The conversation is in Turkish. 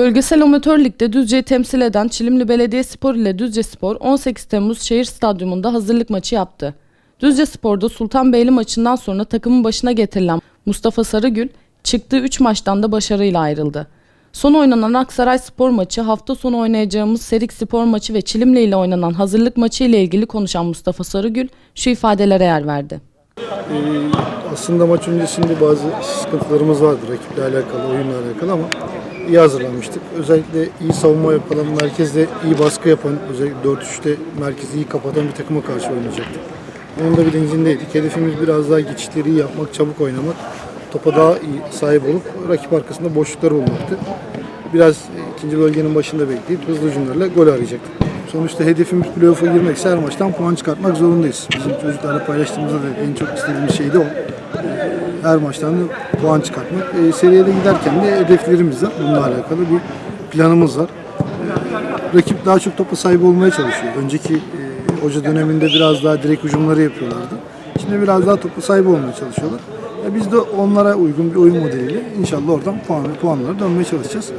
Bölgesel Amatör Lig'de Düzce'yi temsil eden Çilimli Belediyespor ile Düzce Spor 18 Temmuz Şehir Stadyumunda hazırlık maçı yaptı. Düzce Spor'da Sultanbeyli maçından sonra takımın başına getirilen Mustafa Sarıgül çıktığı 3 maçtan da başarıyla ayrıldı. Son oynanan Aksaray Spor maçı, hafta sonu oynayacağımız Serik Spor maçı ve Çilimli ile oynanan hazırlık maçı ile ilgili konuşan Mustafa Sarıgül şu ifadelere yer verdi. Ee, aslında maç öncesinde bazı sıkıntılarımız vardı rakiple alakalı, oyunla alakalı ama iyi hazırlanmıştık. Özellikle iyi savunma yapan, merkezde iyi baskı yapan, özellikle 4-3'te merkezi iyi kapatan bir takıma karşı oynayacaktık. Onun da bilincindeydik. Hedefimiz biraz daha geçişleri yapmak, çabuk oynamak, topa daha iyi sahip olup rakip arkasında boşluklar bulmaktı. Biraz e, ikinci bölgenin başında bekleyip hızlı hücumlarla gol arayacaktık. Sonuçta hedefimiz playoff'a girmekse her maçtan puan çıkartmak zorundayız. Bizim çocuklarla paylaştığımızda da en çok istediğimiz şey de o. Her maçtan puan çıkartmak. E, seriye de giderken de hedeflerimiz var. Bununla alakalı bir planımız var. E, rakip daha çok topa sahip olmaya çalışıyor. Önceki e, hoca döneminde biraz daha direkt hücumları yapıyorlardı. Şimdi biraz daha topa sahip olmaya çalışıyorlar. E, biz de onlara uygun bir oyun modeliyle inşallah oradan puan, puanlara dönmeye çalışacağız.